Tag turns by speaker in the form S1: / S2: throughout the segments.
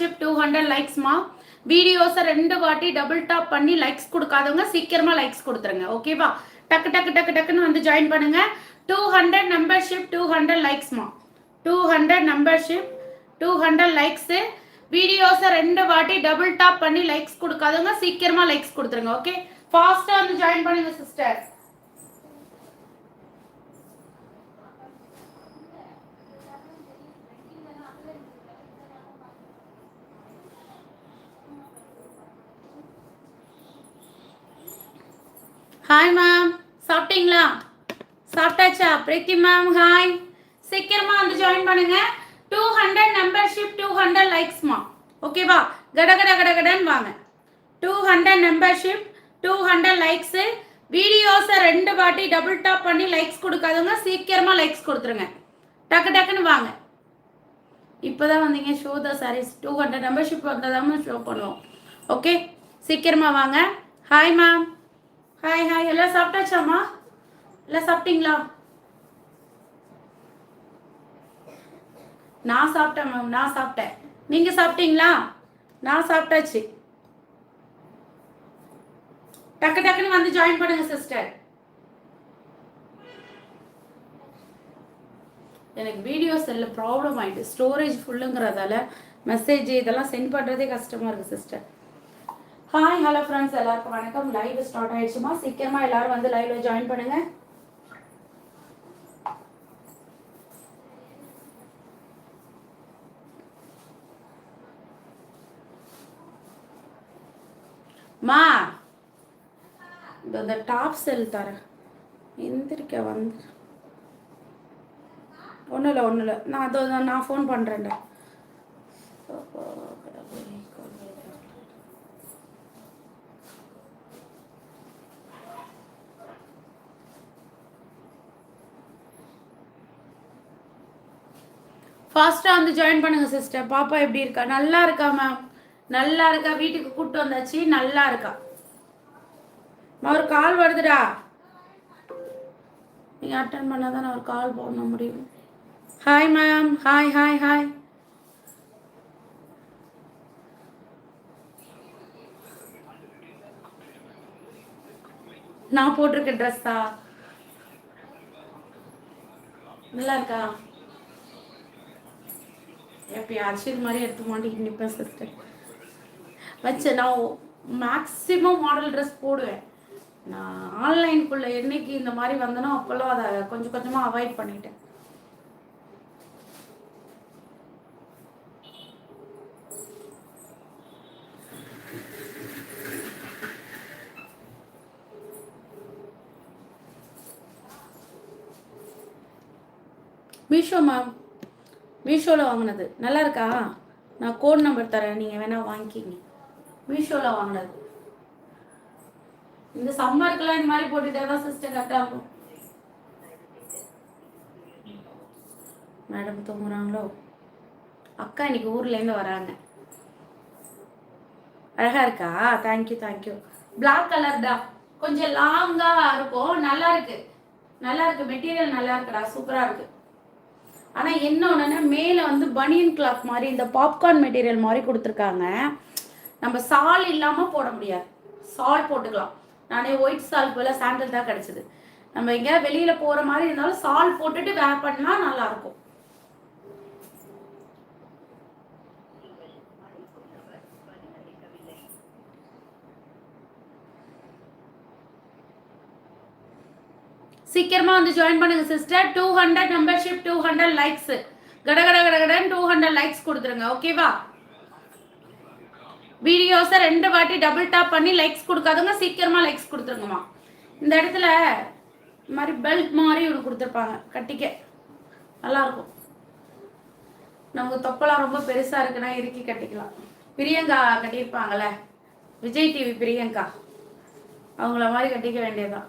S1: Membership two hundred லைக்ஸ்மா வீடியோஸை ரெண்டு வாட்டி டபுள் டாப் பண்ணி லைக்ஸ் கொடுக்காதவங்க சீக்கிரமா லைக்ஸ் கொடுத்துருங்க ஓகேவா டக்கு டக்கு டக்கு டக்குன்னு வந்து ஜாயின் பண்ணுங்க. Two hundred membership two hundred லைக்ஸ்மா two hundred membership two hundred likes வீடியோஸை ரெண்டு வாட்டி டபுள் டாப் பண்ணி லைக்ஸ் கொடுக்காதவங்க சீக்கிரமா லைக்ஸ் கொடுத்துருங்க ஓகே ஃபாஸ்ட்டாக வந்து ஜாயின் பண்ணுங்க சிஸ்டர் ஹாய் மேம் சாப்பிட்டீங்களா? சாப்பிட்டாச்சா? பிரீத்தி மேம் ஹாய் சீக்கிரமா வந்து ஜாயின் பண்ணுங்க. Two hundred membership two hundred லைக்ஸ்மா ஓகேவா கட கட கட கடன்னு வாங்க. Two hundred membership two hundred likes வீடியோஸை ரெண்டு வாட்டி டபுள் டாப் பண்ணி லைக்ஸ் கொடுக்காதவங்க சீக்கிரமா லைக்ஸ் கொடுத்துருங்க. டக்கு டக்குன்னு வாங்க. இப்போதான் வந்தீங்க. Show the saris two hundred membership வந்ததாம show பண்ணுவோம். ஓகே சீக்கிரமா வாங்க. ஹாய் மேம் ஹாய் ஹாய் எல்லாம் சாப்பிட்டாச்சாம்மா? எல்லாம் சாப்பிட்டீங்களா? நான் சாப்பிட்டேன் மேம் நான் சாப்பிட்டேன். நீங்க சாப்பிட்டீங்களா? நான் சாப்பிட்டாச்சு. டக்கு டக்குன்னு வந்து ஜாயின் பண்ணுங்க சிஸ்டர் எனக்கு வீடியோ செல்ல ப்ராப்ளம் ஆயிட்டு ஸ்டோரேஜ் ஃபுல்லுங்கிறதால மெசேஜ் இதெல்லாம் சென்ட் பண்ணுறதே கஷ்டமா இருக்கு சிஸ்டர் ஹாய் ஹலோ ஃப்ரெண்ட்ஸ் எல்லாருக்கும் வணக்கம். லைவ் ஸ்டார்ட் ஆயிடுச்சுமா சீக்கிரமா எல்லாரும் வந்து லைவ்ல ஜாயின் பண்ணுங்க. மா இந்த டாப் செல் தரேன் எந்திரிக்க வந்து. ஒன்றும் இல்லை ஒன்றும் இல்லை நான் அதோ நான் ஃபோன் பண்ணுறேன்டா ஃபாஸ்ட்டாக வந்து ஜாயின் பண்ணுங்கள் சிஸ்டர் பாப்பா எப்படி இருக்கா? நல்லா இருக்கா மேம் நல்லா இருக்கா? வீட்டுக்கு கூப்பிட்டு வந்தாச்சு. நல்லா இருக்கா? அம்மா, ஒரு கால் வருதுடா. நீங்கள் அட்டன் பண்ணால் தான் நான் ஒரு கால் பண்ண முடியும். Hi ma'am hi hi hi நான் போட்டிருக்க ட்ரெஸ்ஸா நல்லா இருக்கா? எப்பயாச்சும் இது மாதிரி எடுத்து மாட்டிக்கிட்டு நிற்பேன் சிஸ்டர் வச்சு நான் மேக்ஸிமம் மாடல் ட்ரெஸ் போடுவேன். நான் ஆன்லைனுக்குள்ள என்னைக்கு இந்த மாதிரி வந்தனோ அப்போல்லாம் அதை கொஞ்சம் கொஞ்சமாக அவாய்ட் பண்ணிட்டேன். மீஷோ மேம் மீஷோவில் வாங்கினது. நல்லா இருக்கா? நான் கோட் நம்பர் தரேன். நீங்கள் வேணால் வாங்கிக்கிங்க. மீஷோவில் வாங்கினது. இந்த சம்மருக்குலாம் இந்த மாதிரி போட்டுட்டே தான் சிஸ்டர் கரெக்டாக இருக்கும் மேடம் தூங்குறாங்களோ? அக்கா இன்னைக்கு ஊர்லேருந்து வராங்க. அழகா இருக்கா? தேங்க்யூ தேங்க்யூ பிளாக் கலர் தான் கொஞ்சம் லாங்காக இருக்கும். நல்லா இருக்கு. நல்லா இருக்கு. மெட்டீரியல் நல்லா இருக்குடா. சூப்பராக இருக்கு. ஆனா என்ன ஒண்ணுன்னா மேல வந்து பனியன் கிளாத் மாதிரி இந்த பாப்கார்ன் மெட்டீரியல் மாதிரி கொடுத்துருக்காங்க. நம்ம சால் இல்லாம போட முடியாது. சால் போட்டுக்கலாம். நானே ஒயிட் சால் போல சாண்டல் தான் கிடைச்சது. நம்ம எங்கேயாவது வெளியில போற மாதிரி இருந்தாலும் சால் போட்டுட்டு வேர் பண்ணா நல்லா சீக்கிரமா வந்து ஜாயின் பண்ணுங்க sister two hundred membership two hundred likes கட கட கட கடன்னு டூ ஹண்ட்ரட் லைக்ஸ் கொடுத்துருங்க ஓகேவா வீடியோஸை ரெண்டு வாட்டி டபுள் டாப் பண்ணி லைக்ஸ் கொடுக்காதவங்க சீக்கிரமா லைக்ஸ் கொடுத்துருங்கம்மா. இந்த இடத்துல இந்த மாதிரி பெல்ட் மாதிரி ஒன்று கொடுத்துருப்பாங்க கட்டிக்க. நல்லா இருக்கும் நமக்கு தொப்பலாம் ரொம்ப பெருசா இருக்குன்னா இறுக்கி கட்டிக்கலாம். பிரியங்கா கட்டியிருப்பாங்கல்ல விஜய் டிவி பிரியங்கா. அவங்கள மாதிரி கட்டிக்க வேண்டியதுதான்.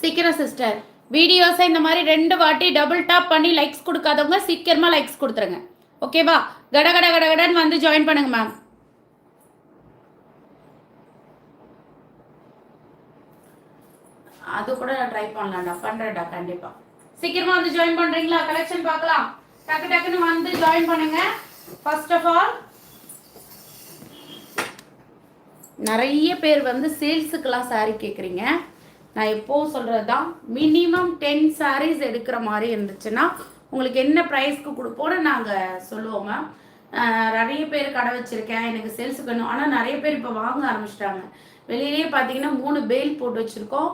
S1: சீக்கிரம் சிஸ்டர் வீடியோஸை இந்த மாதிரி ரெண்டு வாட்டி டபுள் டாப் பண்ணி லைக்ஸ் கொடுக்காதவங்க சீக்கிரமாக லைக்ஸ் கொடுத்துருங்க. ஓகேவா கட கட கட கடன்னு வந்து ஜாயின் பண்ணுங்க மேம் அது கூட நான் ட்ரை பண்ணலாம்டா. பண்ணுறேன்டா கண்டிப்பாக சீக்கிரமா வந்து ஜாயின் பண்ணுறீங்களா கலெக்ஷன் பார்க்கலாம். டக்கு டக்குன்னு வந்து ஜாயின் பண்ணுங்க. ஃபர்ஸ்ட் ஆஃப் ஆல் நிறைய பேர் வந்து சேல்ஸுக்கெல்லாம் சாரி கேட்குறீங்க நான் எப்போவும் சொல்கிறது தான் மினிமம் டென் சாரீஸ் எடுக்கிற மாதிரி இருந்துச்சுன்னா உங்களுக்கு என்ன ப்ரைஸ்க்கு கொடுப்போன்னு நாங்கள் சொல்லுவோம் மேம் நிறைய பேர் கடை வச்சுருக்கேன் எனக்கு சேல்ஸுக்கு வேணும். ஆனால் நிறைய பேர் இப்போ வாங்க ஆரம்பிச்சிட்டாங்க. வெளியிலேயே பார்த்தீங்கன்னா மூணு பெயில் போட்டு வச்சுருக்கோம்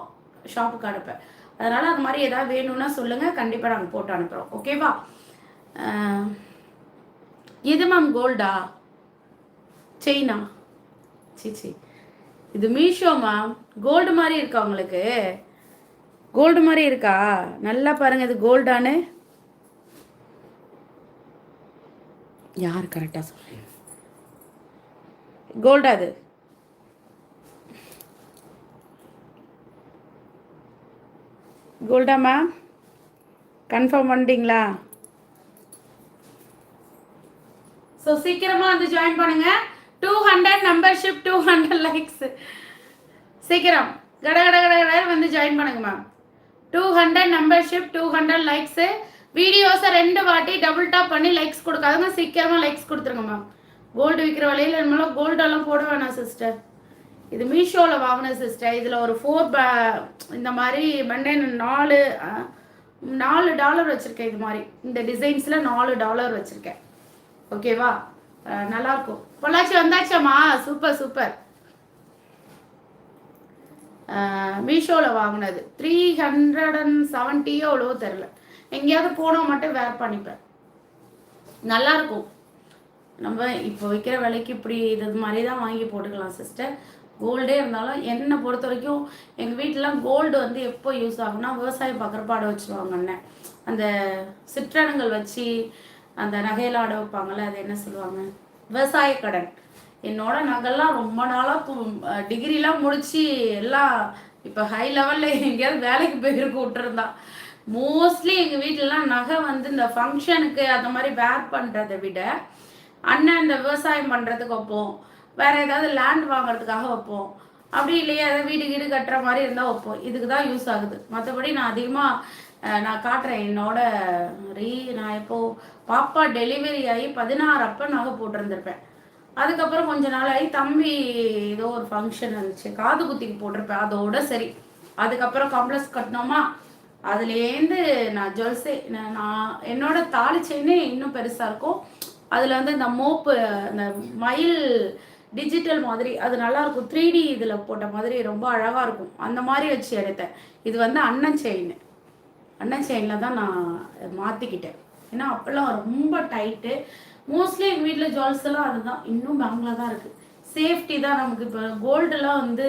S1: ஷாப்புக்கு அனுப்ப அதனால் அது மாதிரி ஏதாவது வேணும்னா சொல்லுங்கள் கண்டிப்பாக நாங்கள் போட்டு அனுப்புகிறோம் ஓகேவா எது இது மேம் கோல்டா செயினா சரி இது மீஷோமா கோல்டு மாதிரி இருக்கா உங்களுக்கு? கோல்டு மாதிரி இருக்கா? நல்லா பாருங்க இது கோல்டானு யார் கரெக்டாக சொல்கிறீங்க கோல்டா அது கோல்டாமா கன்ஃபார்ம் பண்ணிட்டீங்களா? ஸோ சீக்கிரமாக வந்து ஜாயின் பண்ணுங்க. Two hundred membership two hundred likes சீக்கிரம். கட கட கட கட வந்து ஜாயின் பண்ணுங்க ma'am two hundred membership two hundred likes வீடியோஸை ரெண்டு வாட்டி டபுள் டாப் பண்ணி லைக்ஸ் கொடுக்காதுங்க. சீக்கிரமாக லைக்ஸ் கொடுத்துருங்க மேம் கோல்டு விற்கிற வழியில் நம்மளாம் கோல்டெல்லாம் போட வேணாம் சிஸ்டர் இது மீஷோவில் வாங்கின சிஸ்டர் இதில் ஒரு ஃபோர் இந்த மாதிரி பண்டேன் நாலு நாலு டாலர் வச்சுருக்கேன் இது மாதிரி. இந்த டிசைன்ஸில் நாலு டாலர் வச்சுருக்கேன். ஓகேவா நல்லா இருக்கும் பொள்ளாச்சி வந்தாச்சாம்மா? Super super. மீஷோவில் வாங்கினது. த்ரீ ஹண்ட்ரட் அண்ட் செவன்ட்டியோ அவ்வளோ தெரில எங்கேயாவது போனால் மட்டும் வேர் பண்ணிப்பேன். நல்லா இருக்கும் நம்ம இப்போ விற்கிற விலைக்கு இப்படி இது மாதிரி தான் வாங்கி போட்டுக்கலாம் சிஸ்டர் கோல்டே இருந்தாலும் என்னை பொறுத்த வரைக்கும் எங்கள் வீட்டிலலாம் கோல்டு வந்து எப்போ யூஸ் ஆகும்னா விவசாயம் பக்கரப்பாடை வச்சுருவாங்க அண்ணன். அந்த சிற்றனங்கள் வச்சு அந்த நகையில ஆட வைப்பாங்கல்ல அது என்ன சொல்லுவாங்க? விவசாய கடன். என்னோட நகைலாம் ரொம்ப நாளாக டிகிரிலாம் முடிச்சு எல்லாம் இப்போ ஹை லெவலில் எங்கேயாவது வேலைக்கு போயிருக்கு விட்டுருந்தா. மோஸ்ட்லி எங்கள் வீட்டிலலாம் நகை வந்து இந்த ஃபங்க்ஷனுக்கு அந்த மாதிரி வேர் பண்ணுறதை விட அண்ணன் இந்த விவசாயம் பண்ணுறதுக்கு வைப்போம். வேற ஏதாவது லேண்ட் வாங்குறதுக்காக வைப்போம். அப்படி இல்லையா ஏதாவது வீடு வீடு கட்டுற மாதிரி இருந்தால் வைப்போம். இதுக்கு தான் யூஸ் ஆகுது. மற்றபடி நான் அதிகமாக நான் காட்டுறேன். என்னோட ரீ நான் இப்போ பாப்பா டெலிவரி ஆகி பதினாறு அப்போ நகை போட்டிருந்திருப்பேன். அதுக்கப்புறம் கொஞ்ச நாள் ஆகி தம்பி ஏதோ ஒரு ஃபங்க்ஷன் இருந்துச்சு. காது குத்திக்கு போட்டிருப்பேன். அதோட சரி. அதுக்கப்புறம் காம்ப்ளெக்ஸ் கட்டினோமா? அதுலேருந்து நான் ஜுவல்ஸே நான் என்னோட தாலி செயினே இன்னும் பெருசாக இருக்கும். அதில் வந்து இந்த மோப்பு இந்த மயில் டிஜிட்டல் மாதிரி அது நல்லாயிருக்கும் த்ரீ டி இதில் போட்ட மாதிரி ரொம்ப அழகாக இருக்கும். அந்த மாதிரி வச்சு எடுத்தேன். இது வந்து அண்ணன் செயின் அண்ணன் செயினில் தான் நான் மாற்றிக்கிட்டேன் ஏன்னா அப்போல்லாம் ரொம்ப டைட்டு மோஸ்ட்லி எங்கள் வீட்டில் ஜுவல்ஸ் எல்லாம் அதுதான். இன்னும் பேங்கில் தான் இருக்குது சேஃப்டி தான் நமக்கு இப்போ கோல்டுலாம் வந்து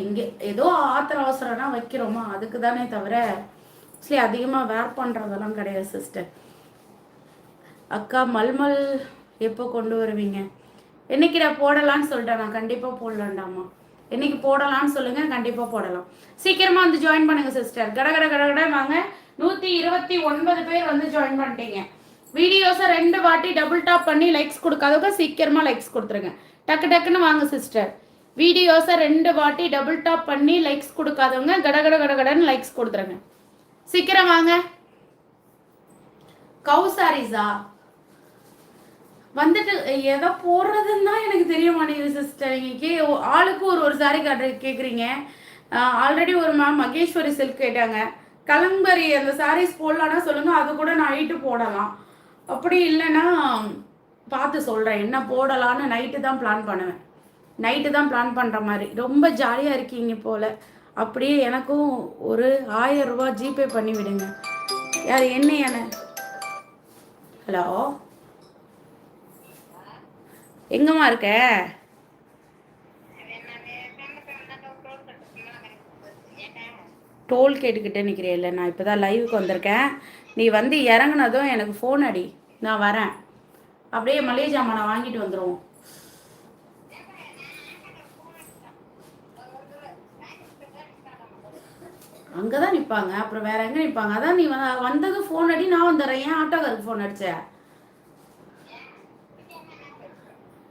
S1: எங்கே ஏதோ ஆத்திர அவசரம்னா வைக்கிறோமா? அதுக்கு தானே தவிர மோஸ்ட்லி அதிகமாக வேர் பண்ணுறதெல்லாம் கிடையாது சிஸ்டர் அக்கா மல்மல் எப்போ கொண்டு வருவீங்க? என்னைக்குடா போடலான்னு சொல்லிட்டேன். நான் கண்டிப்பாக போடலாண்டாமா என்னைக்கு போடலாம்னு சொல்லுங்க கண்டிப்பாக போடலாம். சீக்கிரமா வந்து ஜாயின் பண்ணுங்க சிஸ்டர் கடகட கடகட வாங்க. நூற்றி இருபத்தி ஒன்பது பேர் வந்து ஜாயின் பண்ணிட்டீங்க. வீடியோஸை ரெண்டு வாட்டி டபுள் டாப் பண்ணி லைக்ஸ் கொடுக்காதவங்க சீக்கிரமா லைக்ஸ் கொடுத்துருங்க. டக்கு டக்குன்னு வாங்க சிஸ்டர் வீடியோஸை ரெண்டு வாட்டி டபுள் டாப் பண்ணி லைக்ஸ் கொடுக்காதவங்க கடகட கடகடன்னு லைக்ஸ் கொடுத்துருங்க. சீக்கிரம் வாங்க. கவு சாரீஸா வந்துட்டு எதை போடுறதுன்னு தான் எனக்கு தெரிய மாட்டேங்குது சிஸ்டர் நீங்கள் கே ஆளுக்கு ஒரு ஒரு சாரி காட்டு கேட்குறீங்க ஆல்ரெடி ஒரு மேம் மகேஸ்வரி சில்க் கேட்டாங்க. கலம்பரி அந்த சாரீஸ் போடலான்னா சொல்லுங்கள் அது கூட நான் நைட்டு போடலாம். அப்படி இல்லைன்னா பார்த்து சொல்கிறேன் என்ன போடலான்னு நைட்டு தான் பிளான் பண்ணுவேன். நைட்டு தான் பிளான் பண்ணுற மாதிரி. ரொம்ப ஜாலியாக இருக்கீங்க போல். அப்படியே எனக்கும் ஒரு ஆயிரம் ரூபா ஜிபே பண்ணி விடுங்க. யார் என்ன என்ன? ஹலோ? எங்கம்மா இருக்க? டோல் கேட்டுக்கிட்டே நிற்கிறேன் நான் இப்போ தான் லைவுக்கு வந்திருக்கேன். நீ வந்து இறங்குனதும் எனக்கு ஃபோன் அடி நான் வரேன். அப்படியே மளிகை ஜாமானை வாங்கிட்டு வந்துடுவோம் அங்கே தான் நிற்பாங்க அப்புறம் வேற எங்கே நிற்பாங்க அதான் நீ வ- ஃபோன் அடி நான் வந்துடுறேன் ஏன் ஆட்டோக்காருக்கு ஃபோன் அடிச்ச?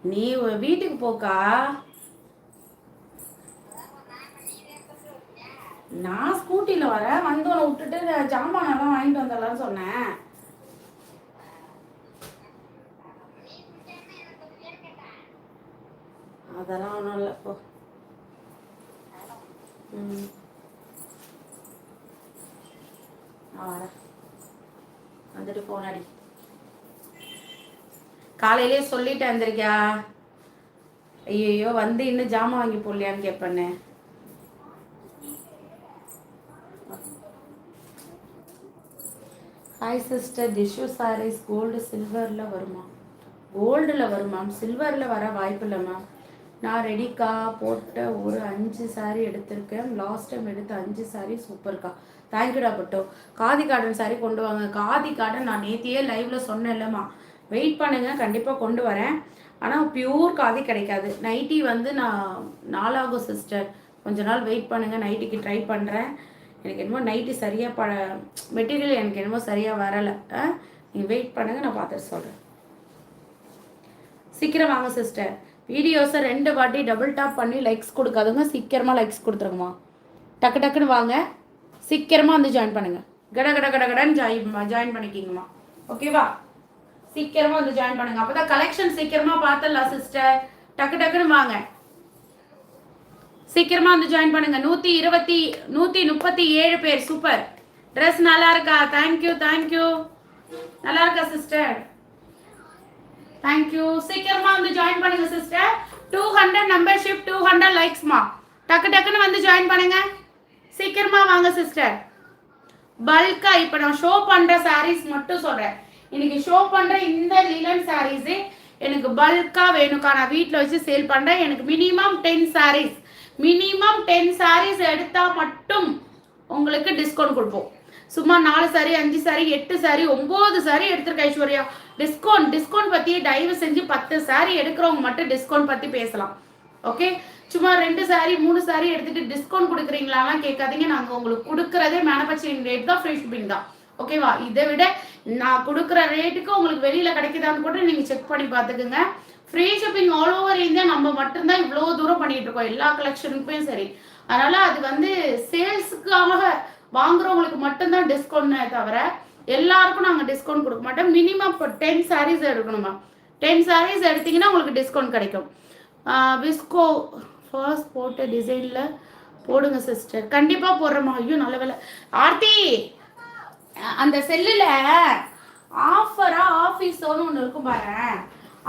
S1: நீ வீட்டுக்கு போக்கா. நான் ஸ்கூட்டியில் வரேன். வந்து உன்னை விட்டுட்டு நான் ஜாமானெல்லாம் வாங்கிட்டு வந்துடலாம்னு சொன்னேன். அதெல்லாம் ஒன்றும் இல்லை போ. ம். நான் வரேன். வந்துட்டு போனாடி காலையிலே சொல்லிட்டு வந்திருக்கியா? ஐயோ வந்து இன்னும் ஜாமான் வாங்கி போடலையான்னு கேட்பேன்னு hi sister tissue saris gold சில்வரில் வருமா? கோல்டில் வருமா? சில்வரில் வர வாய்ப்பு இல்லை மேம் நான் ரெடிக்கா போட்ட ஒரு அஞ்சு saree எடுத்திருக்கேன். லாஸ்ட் டைம் எடுத்த அஞ்சு saree சூப்பர்க்கா தேங்க்யூடா பட்டோ. காதி கார்டன் சாரீ கொண்டு வாங்க. காதி கார்டன் நான் நேத்தியே லைவ்ல சொன்னேன்லம்மா வெயிட் பண்ணுங்க கண்டிப்பாக கொண்டு வரேன். ஆனால் பியூர் காதி கிடைக்காது. நைட்டி வந்து நான் நாளாகும் சிஸ்டர் கொஞ்ச நாள் வெயிட் பண்ணுங்கள் நைட்டிக்கு ட்ரை பண்ணுறேன் எனக்கு என்னமோ நைட்டு சரியாக ப மெட்டீரியல் எனக்கு என்னமோ சரியாக வரலை. நீங்கள் வெயிட் பண்ணுங்கள் நான் பார்த்துட்டு சொல்கிறேன் சீக்கிரம் வாங்க சிஸ்டர் வீடியோஸை ரெண்டு வாட்டி டபுள் டாப் பண்ணி லைக்ஸ் கொடுக்காதுங்க சீக்கிரமாக லைக்ஸ் கொடுத்துருங்கம்மா. டக்கு டக்குன்னு வாங்க. சீக்கிரமாக வந்து ஜாயின் பண்ணுங்கள் கட கட கட கடன்னு ஜாயின் ஜாயின் பண்ணிக்கிங்கம்மா. ஓகேவா சீக்கிரமாக வந்து ஜாயின் பண்ணுங்க. அப்போ தான் கலெக்ஷன் சீக்கிரமாக பார்த்துடலாம் சிஸ்டர் டக்கு டக்குன்னு வாங்க. சீக்கிரமா வந்து ஜாயின் பண்ணுங்க. நூத்தி இருபத்தி நூத்தி முப்பத்தி ஏழு பேர். சூப்பர் ட்ரெஸ் நல்லா இருக்கா? தேங்க்யூ தேங்க்யூ நல்லா இருக்கா சிஸ்டர் தேங்க்யூ சீக்கிரமா வந்து ஜாயின் பண்ணுங்க sister two hundred membership two hundred லைக்ஸ்மா டக்கு டக்குன்னு வந்து ஜாயின் பண்ணுங்க. சீக்கிரமா வாங்க சிஸ்டர் பல்கா இப்போ நான் ஷோ பண்ற சாரீஸ் மட்டும் சொல்றேன். இன்னைக்கு ஷோ பண்ற இந்த லிலன் sarees எனக்கு பல்கா வேணும்க்கா. நான் வீட்டில் வச்சு சேல் பண்றேன். எனக்கு minimum ten saris minimum ten saris எடுத்தா மட்டும் உங்களுக்கு டிஸ்கவுண்ட் கொடுப்போம். சும்மா நாலு சாரி அஞ்சு சாரி எட்டு சாரி ஒன்பது சாரி எடுத்திருக்க ஐஸ்வர்யா. டிஸ்கவுண்ட் டிஸ்கவுண்ட் பத்தி தயவு செஞ்சு பத்து சாரி எடுக்கிறவங்க மட்டும் டிஸ்கவுண்ட் பத்தி பேசலாம். ஓகே சும்மா ரெண்டு சாரி மூணு சாரி எடுத்துட்டு டிஸ்கவுண்ட் கொடுக்குறீங்களாலாம் கேட்காதீங்க. நாங்க உங்களுக்கு கொடுக்கறதே மேனுஃபேக்சரிங் ரேட் தான் ஃப்ரீ ஷிப்பிங் தான். ஓகேவா இதை விட நான் கொடுக்குற ரேட்டுக்கு உங்களுக்கு வெளியில கிடைக்குதான்னு கூட நீங்க செக் பண்ணி பார்த்துக்குங்க. Free shipping all over India நம்ம மட்டும்தான் இவ்வளோ தூரம் பண்ணிட்டு இருக்கோம். எல்லா கலெக்ஷனுக்குமே சரி. அதனால அது வந்து சேல்ஸுக்காக வாங்குறவங்களுக்கு மட்டும்தான் டிஸ்கவுண்ட் தவிர எல்லாருக்கும் நாங்கள் டிஸ்கவுண்ட் கொடுக்க மாட்டோம். மினிமம் இப்போ டென் சாரீஸ் எடுக்கணுமா? டென் சாரீஸ் எடுத்தீங்கன்னா உங்களுக்கு டிஸ்கவுண்ட் கிடைக்கும். விஸ்கோ ஃபர்ஸ்ட் போட்ட டிசைனில் போடுங்க சிஸ்டர் கண்டிப்பாக போடுறோமா ஐயோ நல்ல வேலை. ஆர்த்தி! அந்த செல்லில் ஆஃபராக ஆஃபீஸோன்னு ஒன்று இருக்கும் பாரு.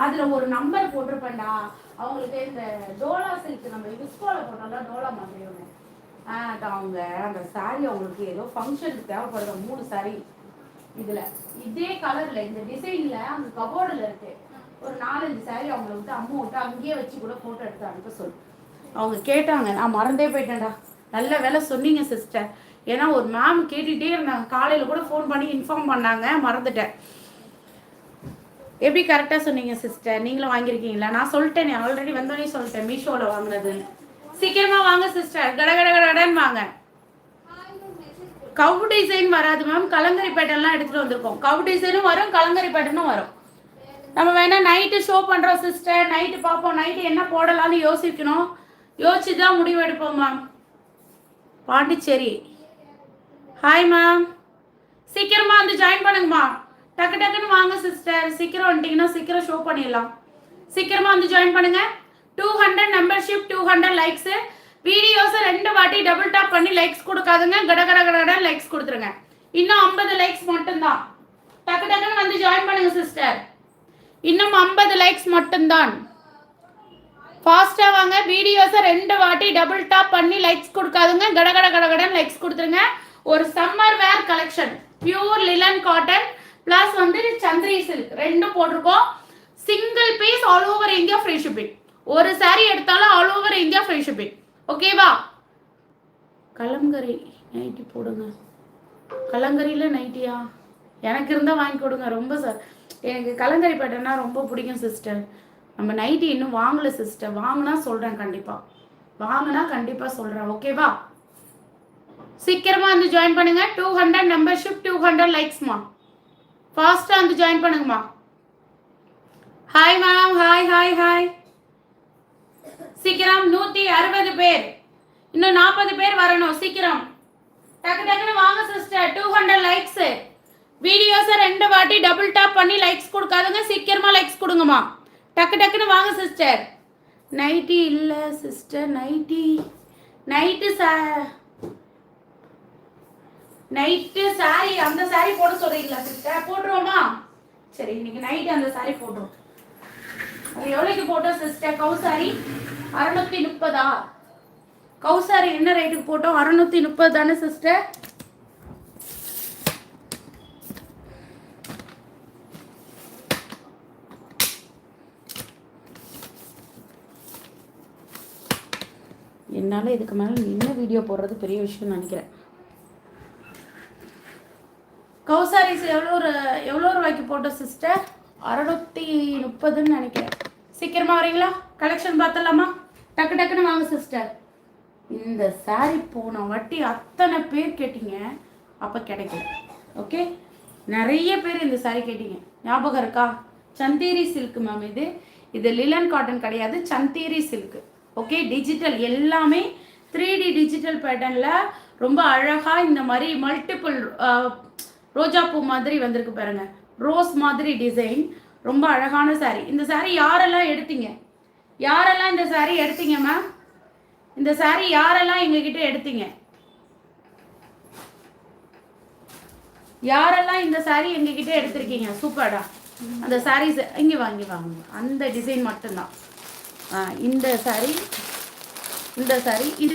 S1: அதில் ஒரு நம்பர் போட்டிருப்பேன்டா. அவங்களுக்கு இந்த டோலா சில்க் நம்ம விஸ்கோவில் போட்டோம்னா டோலா மாதிரி ஒன்று அது அவங்க அந்த சாரி அவங்களுக்கு ஏதோ ஃபங்க்ஷனுக்கு தேவைப்படுற மூணு சாரி இதில். இதே கலரில் இந்த டிசைனில் அந்த கபோர்டில் இருக்கு. ஒரு நாலஞ்சு சாரி அவங்கள வந்து அம்மா விட்டு அங்கேயே வச்சு கூட ஃபோட்டோ எடுத்து அனுப்ப சொல்லு. அவங்க கேட்டாங்க நான் மறந்தே போயிட்டேன்டா. நல்ல வேலை சொன்னீங்க சிஸ்டர் ஏன்னா ஒரு மேம் கேட்டுகிட்டே இருந்தாங்க. காலையில் கூட ஃபோன் பண்ணி இன்ஃபார்ம் பண்ணாங்க. மறந்துட்டேன். எப்படி கரெக்டாக சொன்னீங்க சிஸ்டர் நீங்களும் வாங்கியிருக்கீங்களா? நான் சொல்லிட்டேனே. ஆல்ரெடி வந்தோடனே சொல்லிட்டேன். மீஷோவில் வாங்கினதுன்னு சீக்கிரமா வாங்க சிஸ்டர் கட கட கடன்னு வாங்க. கவு டிசைன் வராது மேம் கலங்கரி பேட்டர்ன்லாம் எடுத்துகிட்டு வந்திருக்கோம். கவு டிசைனும் வரும் கலங்கரி பேட்டர்னும் வரும். நம்ம வேணால் நைட்டு ஷோ பண்ணுறோம் சிஸ்டர் நைட்டு பார்ப்போம். நைட்டு என்ன போடலாம்னு யோசிக்கணும். யோசிச்சு தான் முடிவு எடுப்போம் மேம் பாண்டிச்சேரி. ஹாய் மேம் சீக்கிரமா வந்து ஜாயின் பண்ணுங்கம்மா. டக்கு டக்குன்னு வாங்க சிஸ்டர் சீக்கிரம் வந்துட்டீங்கன்னா சீக்கிரம் ஷோ பண்ணிடலாம். சீக்கிரமா வந்து ஜாயின் பண்ணுங்க. Two hundred membership two hundred likes வீடியோஸை ரெண்டு வாட்டி டபுள் டாப் பண்ணி லைக்ஸ் கொடுக்காதுங்க. கட கட லைக்ஸ் கொடுத்துருங்க. இன்னும் ஐம்பது லைக்ஸ் மட்டும்தான். டக்கு டக்குன்னு வந்து ஜாயின் பண்ணுங்க சிஸ்டர் இன்னும் ஐம்பது லைக்ஸ் மட்டும்தான். ஃபாஸ்ட்டாக வாங்க. வீடியோஸை ரெண்டு வாட்டி டபுள் டாப் பண்ணி லைக்ஸ் கொடுக்காதுங்க. கட கட கட லைக்ஸ் கொடுத்துருங்க. ஒரு summer wear collection pure linen cotton plus வந்து சந்திரி சில்க் ரெண்டும் போட்டிருக்கோம். Single piece all over India free shipping ஒரு சாரி எடுத்தாலும் all over India free shipping ஓகேவா கலங்கரி நைட்டி போடுங்க. கலங்கரியில் நைட்டியா எனக்கு இருந்தால் வாங்கி கொடுங்க. ரொம்ப சார் எனக்கு கலங்கரி பேட்டர்னா ரொம்ப பிடிக்கும் சிஸ்டர் நம்ம நைட்டி இன்னும் வாங்கல சிஸ்டர் வாங்கினா சொல்கிறேன் கண்டிப்பாக வாங்கினா கண்டிப்பாக சொல்கிறேன் ஓகேவா சீக்கிரமாக வந்து ஜாயின் பண்ணுங்க. Two hundred membership two hundred லைக்ஸ்மா ஃபாஸ்ட்டாக வந்து join பண்ணுங்கம்மா. Hi ma'am hi hi hi சீக்கிரம் நூற்றி அறுபது பேர். இன்னும் நாற்பது பேர் வரணும் சீக்கிரம். டக்கு டக்குன்னு வாங்க சிஸ்டர் டூ ஹண்ட்ரட் லைக்ஸ் வீடியோஸை ரெண்டு வாட்டி டபுள் டாப் பண்ணி லைக்ஸ் கொடுக்காதுங்க சீக்கிரமா லைக்ஸ் கொடுங்கம்மா. டக்கு டக்குன்னு வாங்க சிஸ்டர் நைட்டி இல்லை சிஸ்டர் நைட்டி நைட்டு சா நைட்டு சாரி அந்த சாரி போட சொல்றீங்களா சிஸ்டர் போட்டுருவோமா? சரி இன்னைக்கு நைட்டு அந்த சாரி போட்டுருவோம் அது எவ்வளோக்கு போட்டோம் சிஸ்டர் கௌசாரி அறநூற்றி அறுநூத்தி முப்பதா? கௌசாரி என்ன ரேட்டுக்கு போட்டோம்? அறுநூத்தி முப்பது தானே சிஸ்டர் என்னால் இதுக்கு மேலே என்ன வீடியோ போடுறது பெரிய விஷயம்னு நினைக்கிறேன். கௌசாரிஸ் எவ்வளோ ஒரு எவ்வளோ ரூபாய்க்கு போட்டோம் சிஸ்டர் அறுநூத்தி முப்பதுன்னு நினைக்கிறேன். சீக்கிரமாக வரீங்களா? கலெக்ஷன் பார்த்தலாமா டக்கு டக்குன்னு வாங்க சிஸ்டர் இந்த சாரி போன வாட்டி அத்தனை பேர் கேட்டீங்க அப்போ கிடைக்கல. ஓகே நிறைய பேர் இந்த சாரி கேட்டீங்க. ஞாபகம் இருக்கா? சந்தேரி சில்க் மேம் இது. இது லிலன் காட்டன் கிடையாது சந்தேரி சில்க் ஓகே டிஜிட்டல் எல்லாமே த்ரீ டி டிஜிட்டல் பேட்டர்னில் ரொம்ப அழகாக இந்த மாதிரி மல்டிபிள் ரோஜா பூ மாதிரி வந்திருக்கு பாருங்க. ரோஸ் மாதிரி டிசைன் ரொம்ப அழகான saree. இந்த saree யாரெல்லாம் எடுத்தீங்க? யாரெல்லாம் இந்த saree எடுத்தீங்க மேம் இந்த saree யாரெல்லாம் எங்ககிட்ட எடுத்தீங்க? யாரெல்லாம் இந்த saree எங்ககிட்ட எடுத்திருக்கீங்க? சூப்பர்டா அந்த sarees இங்கே வாங்கி வாங்க அந்த டிசைன் மட்டும்தான். ஆ, இந்த saree இந்த saree இது